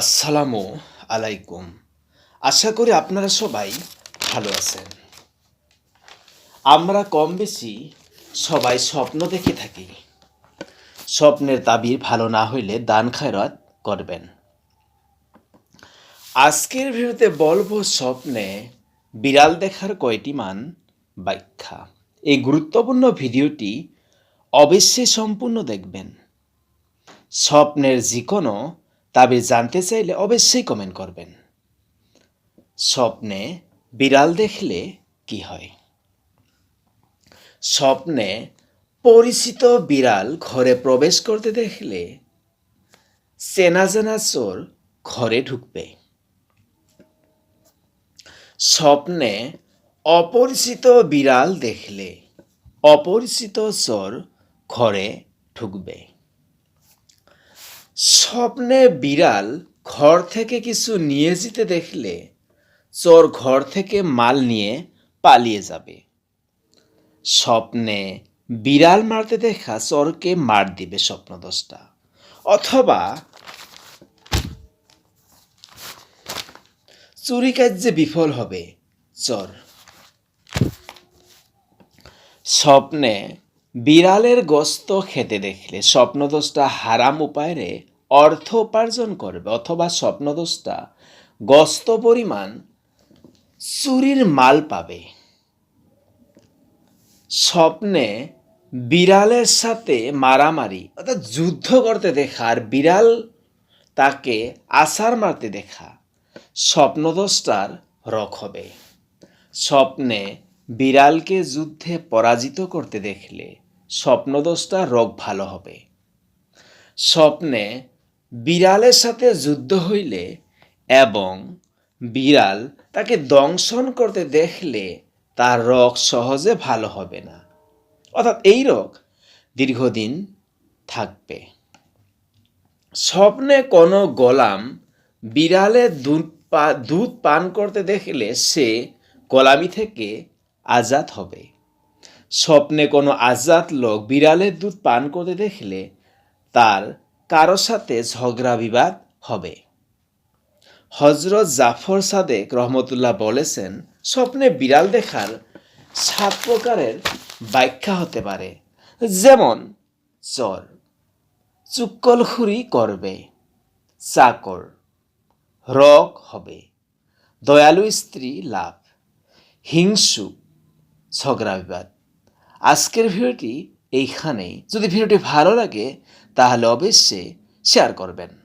আসসালামু আলাইকুম। আশা করি আপনারা সবাই ভালো আছেন। আমরা কম বেশি সবাই স্বপ্ন দেখে থাকি। স্বপ্নের তাবির ভালো না হইলে দান খায়রাত করবেন। আজকের ভিডিওতে বলব স্বপ্নে বিড়াল দেখার কয়টি মান ব্যাখ্যা। এই গুরুত্বপূর্ণ ভিডিওটি অবশ্যই সম্পূর্ণ দেখবেন। স্বপ্নের যে কোনো তাবির জানতে চাইলে অবশ্যই কমেন্ট করবেন। স্বপ্নে বিড়াল দেখলে কি হয়? স্বপ্নে পরিচিত বিড়াল ঘরে প্রবেশ করতে দেখলে চেনা চেনা চোর ঘরে ঢুকবে। স্বপ্নে অপরিচিত বিড়াল দেখলে অপরিচিত চোর ঘরে ঢুকবে। স্বপ্নে বিড়াল ঘর থেকে কিছু নিয়ে যেতে দেখলে চোর ঘর থেকে মাল নিয়ে পালিয়ে যাবে। স্বপ্নে বিড়াল মারতে দেখা চোরকে মার দিবে স্বপ্নদোষটা। অথবা চুরি কার্যে বিফল হবে চোর। স্বপ্নে বিড়ালের গোস্ত খেতে দেখলে স্বপ্নদোষটা হারাম উপায়ে অর্থ উপার্জন করবে অথবা স্বপ্নদোষটা গস্ত পরিমাণ চুরির মাল পাবে। স্বপ্নে বিড়ালের সাথে মারামারি অর্থাৎ যুদ্ধ করতে দেখা আর বিড়াল তাকে আছাড় মারতে দেখা স্বপ্নদোষটার রক হবে। স্বপ্নে বিড়ালকে যুদ্ধে পরাজিত করতে দেখলে স্বপ্নদোষটা রোগ ভালো হবে। স্বপ্নে বিড়ালের সাথে যুদ্ধ হইলে এবং বিড়াল তাকে দংশন করতে দেখলে তার রোগ সহজে ভালো হবে না। অর্থাৎ এই রোগ দীর্ঘদিন থাকবে। স্বপ্নে কোনো গোলাম বিড়ালের দুধ পা দুধ পান করতে দেখলে সে গোলামি থেকে আজাদ হবে। স্বপ্নে কোনো আজাদ লোক বিড়ালের দুধ পান করতে দেখলে তার কারও সাথে ঝগড়া বিবাদ হবে। হজরত জাফর সাদেক রহমতুল্লাহ বলেছেন, স্বপ্নে বিড়াল দেখার সাত প্রকারের ব্যাখ্যা হতে পারে। যেমন, চর, চুক্কলখুরি করবে, চাকর রক হবে, দয়ালু স্ত্রী লাভ হিংসু ঝগড়া বিবাদ। আজকের ভিডিওটি এইখানেই। যদি ভিডিওটি ভালো লাগে তাহলে অবশ্যই শেয়ার করবেন।